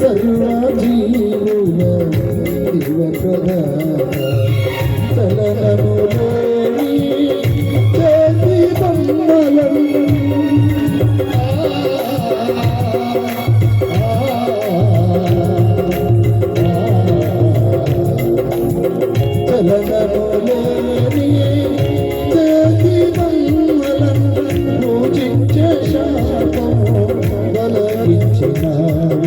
సర్వజీవుల దివప్రద చలనము లేని చేతి బొమ్మలం చలనము లేని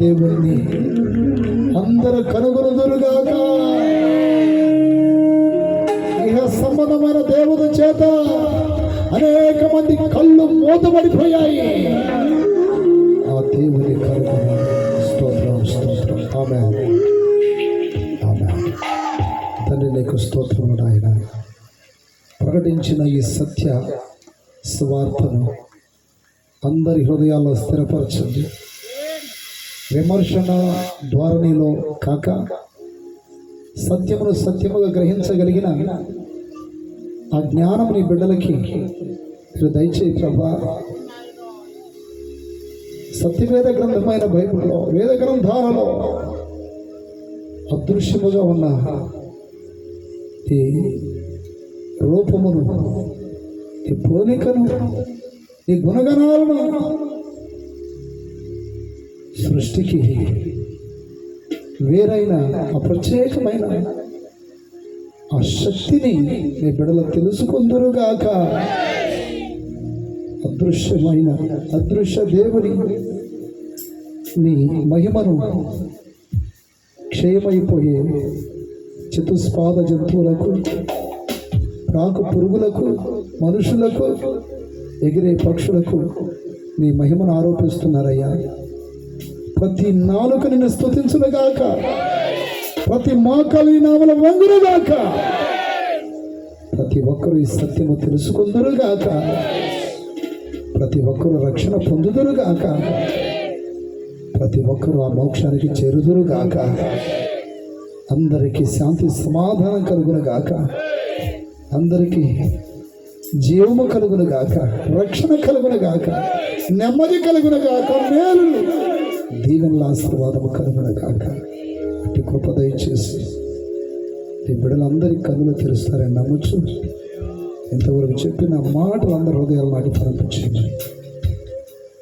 దేవుణ్ణి అందరు కనుగొనుదురుగాక. ఇహ సంబంధమైన దేవత చేత అనేక మంది కళ్ళు మూతబడిపోయాయి. ఆ దేవుని కనుగొన స్తోత్రం స్తోత్రం. ఆమె ఆమె తండ్రి నీకు స్తోత్రముడు ఆయన ప్రకటించిన ఈ సత్య స్వార్థను అందరి హృదయాల్లో స్థిరపరచండి. విమర్శన ధోరణిలో కాక సత్యమును సత్యముగా గ్రహించగలిగిన ఆ జ్ఞానం నీ బిడ్డలకి మీరు దయచేయి ప్రభా. సత్యవేద గ్రంథమైన బైబిల్లో వేద గ్రంథాలలో అదృశ్యముగా ఉన్న ఈ రూపమును ఈ పోలికను ఈ గుణగణాలను సృష్టికి వేరైన ఆ ప్రత్యేకమైన ఆ శక్తిని మీ బిడలు తెలుసుకుందరుగాక. అదృశ్యమైన అదృశ్య దేవుని నీ మహిమను క్షయమైపోయే చతుస్పాద జంతువులకు రాకు పురుగులకు మనుషులకు ఎగిరే పక్షులకు నీ మహిమను ఆరోపిస్తున్నారయ్యా. ప్రతి నాలుక నిన్ను స్థుతించునుగాక. ప్రతి మోకాలు ఈ నామల వంగునుగాక. ప్రతి ఒక్కరూ ఈ సత్యము తెలుసుకుందరుగాక. ప్రతి ఒక్కరూ రక్షణ పొందుదురుగాక. ప్రతి ఒక్కరూ ఆ మోక్షానికి చేరుదురుగాక. అందరికీ శాంతి సమాధానం కలుగునుగాక. అందరికీ జీవము కలుగునుగాక. రక్షణ కలుగునుగాక. నెమ్మది కలుగునుగాక. మేలు దీవెనల ఆశీర్వాదము కలుగునుగాక. అటు కృప దయచేసి ఈ బిడ్డలందరి కన్నులు తెరుస్తారని నమ్మచ్చు ఇంతవరకు చెప్పిన మాటలు అందరి హృదయాలు నాకు పంపించింది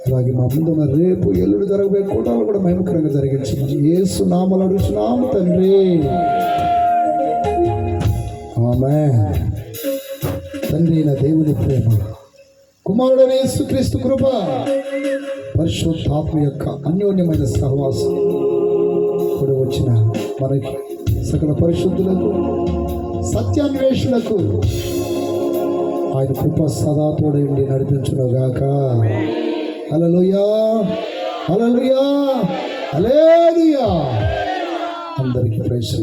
అలాగే మా ముందున్న రేపు ఎల్లుడు జరగబోయే కూటాలు కూడా మహిమకరంగా జరిగించింది ఏసు నామలు అడుగుతున్నాము తండ్రి. ఆమె తండ్రి నా దేవుని ప్రేమ. కుమారుడైన యేసుక్రీస్తు కృప పరిశుద్ధాత్మ యొక్క అన్యోన్యమైన సహవాసం కూడా వచ్చిన మనకి సకల పరిశుద్ధులకు సత్యాన్వేషులకు ఆయన కృప సదా ఉండి నడిపించునుగాక అలలుయా అలలుయా అలేలుయా అందరికీ ప్రైస్